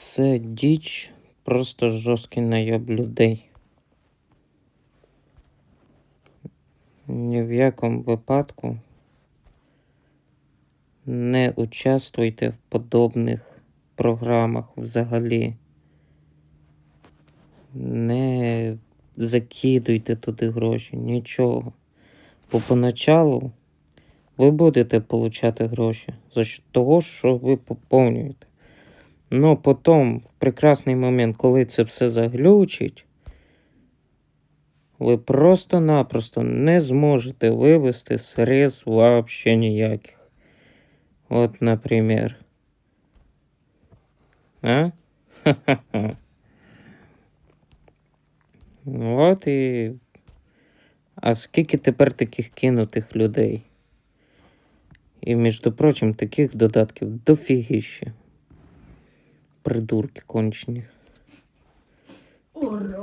Це діч, просто жорсткий найоб людей. Ні в якому випадку не участвуйте в подобних програмах взагалі. Не закидуйте туди гроші, нічого. Бо поначалу ви будете получати гроші за того, що ви поповнюєте. Но потім, в прекрасний момент, коли це все заглючить, ви просто-напросто не зможете вивести средств вообще ніяких. От, наприклад. А? От і. А скільки тепер таких кинутих людей? І, між прочим, таких додатків дофігіще. Придурки кончені. Ура!